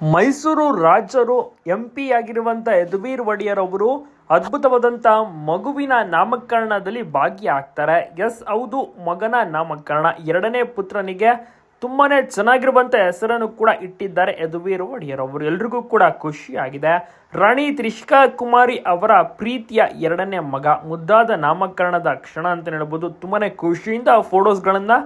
ಮೈಸೂರು ರಾಜರು M P ಆಗಿರುವಂಥ ಯದುವೀರ್ ಒಡೆಯರ್ ಅವರು ಅದ್ಭುತವಾದಂಥ ಮಗುವಿನ ನಾಮಕರಣದಲ್ಲಿ ಭಾಗಿಯಾಗ್ತಾರೆ. ಎಸ್, ಹೌದು, ಮಗನ ನಾಮಕರಣ. ಎರಡನೇ ಪುತ್ರನಿಗೆ ತುಂಬಾನೇ ಚೆನ್ನಾಗಿರುವಂಥ ಹೆಸರನ್ನು ಕೂಡ ಇಟ್ಟಿದ್ದಾರೆ ಯದುವೀರ್ ಒಡೆಯರ್ ಅವರು ಎಲ್ರಿಗೂ ಕೂಡ ಖುಷಿಯಾಗಿದೆ. ರಾಣಿ ತ್ರಿಷ್ಕಾ ಕುಮಾರಿ ಅವರ ಪ್ರೀತಿಯ ಎರಡನೇ ಮಗ. ಮುದ್ದಾದ ನಾಮಕರಣದ ಕ್ಷಣ ಅಂತ ಹೇಳ್ಬೋದು. ತುಂಬಾನೇ ಖುಷಿಯಿಂದ ಫೋಟೋಸ್ಗಳನ್ನು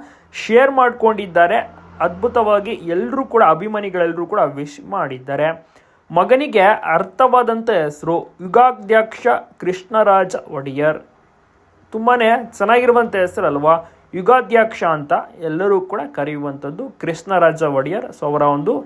ಶೇರ್ ಮಾಡ್ಕೊಂಡಿದ್ದಾರೆ. ಅದ್ಭುತವಾಗಿ ಎಲ್ಲರೂ ಕೂಡ ಅಭಿಮಾನಿಗಳೆಲ್ಲರೂ ಕೂಡ ವಿಶ್ ಮಾಡಿದ್ದಾರೆ. ಮಗನಿಗೆ ಅರ್ಥವಾದಂಥ ಹೆಸರು ಯುಗಾಧ್ಯಕ್ಷ ಕೃಷ್ಣರಾಜ ಒಡೆಯರ್. ತುಂಬಾ ಚೆನ್ನಾಗಿರುವಂಥ ಹೆಸರಲ್ವಾ? ಯುಗಾಧ್ಯಕ್ಷ ಅಂತ ಎಲ್ಲರೂ ಕೂಡ ಕರೆಯುವಂಥದ್ದು ಕೃಷ್ಣರಾಜ ಒಡೆಯರ್. ಸೊ, ಅವರ ಒಂದು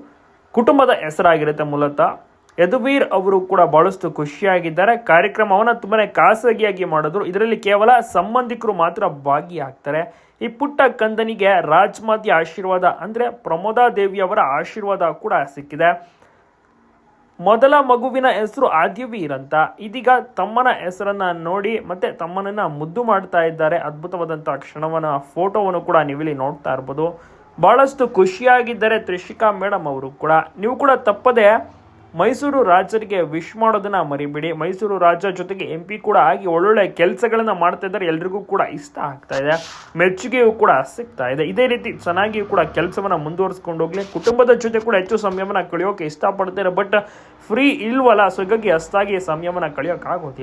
ಕುಟುಂಬದ ಹೆಸರಾಗಿರುತ್ತೆ ಮೂಲತಃ. ಯದುವೀರ್ ಅವರು ಕೂಡ ಬಹಳಷ್ಟು ಖುಷಿಯಾಗಿದ್ದಾರೆ. ಕಾರ್ಯಕ್ರಮವನ್ನು ತುಂಬಾ ಖಾಸಗಿಯಾಗಿ ಮಾಡಿದ್ರು. ಇದರಲ್ಲಿ ಕೇವಲ ಸಂಬಂಧಿಕರು ಮಾತ್ರ ಭಾಗಿಯಾಗ್ತಾರೆ. ಈ ಪುಟ್ಟ ಕಂದನಿಗೆ ರಾಜ್ಮಾತಿ ಆಶೀರ್ವಾದ, ಅಂದರೆ ಪ್ರಮೋದಾ ದೇವಿಯವರ ಆಶೀರ್ವಾದ ಕೂಡ ಸಿಕ್ಕಿದೆ. ಮೊದಲ ಮಗುವಿನ ಹೆಸರು ಆದ್ಯವೀರ್ ಅಂತ. ಇದೀಗ ತಮ್ಮನ ಹೆಸರನ್ನ ನೋಡಿ ಮತ್ತೆ ತಮ್ಮನನ್ನ ಮುದ್ದು ಮಾಡ್ತಾ ಇದ್ದಾರೆ. ಅದ್ಭುತವಾದಂಥ ಕ್ಷಣವನ್ನ, ಫೋಟೋವನ್ನು ಕೂಡ ನೀವಿಲ್ಲಿ ನೋಡ್ತಾ ಇರ್ಬೋದು. ಬಹಳಷ್ಟು ಖುಷಿಯಾಗಿದ್ದಾರೆ ತ್ರಿಷಿಕಾ ಮೇಡಮ್ ಅವರು ಕೂಡ. ನೀವು ಕೂಡ ತಪ್ಪದೆ ಮೈಸೂರು ರಾಜರಿಗೆ ವಿಶ್ ಮಾಡೋದನ್ನ ಮರಿಬಿಡಿ. ಮೈಸೂರು ರಾಜ ಜೊತೆಗೆ ಎಂ ಪಿ ಕೂಡ ಆಗಿ ಒಳ್ಳೊಳ್ಳೆ ಕೆಲಸಗಳನ್ನ ಮಾಡ್ತಾ ಇದ್ದಾರೆ. ಎಲ್ರಿಗೂ ಕೂಡ ಇಷ್ಟ ಆಗ್ತಾ ಇದೆ. ಮೆಚ್ಚುಗೆಯೂ ಕೂಡ ಸಿಗ್ತಾ ಇದೆ. ಇದೇ ರೀತಿ ಚೆನ್ನಾಗಿಯೂ ಕೂಡ ಕೆಲಸವನ್ನ ಮುಂದುವರಿಸ್ಕೊಂಡು ಹೋಗ್ಲಿ. ಕುಟುಂಬದ ಜೊತೆ ಕೂಡ ಹೆಚ್ಚು ಸಮಯವನ್ನ ಕಳೆಯೋಕೆ ಇಷ್ಟಪಡ್ತಾರೆ ಬಟ್ ಫ್ರೀ ಇಲ್ವಲ್ಲ, ಸೊ ಹೀಗಾಗಿ ಅಷ್ಟಾಗಿ ಸಮಯವನ್ನ ಕಳೆಯೋಕ್ಕಾಗೋದಿಲ್ಲ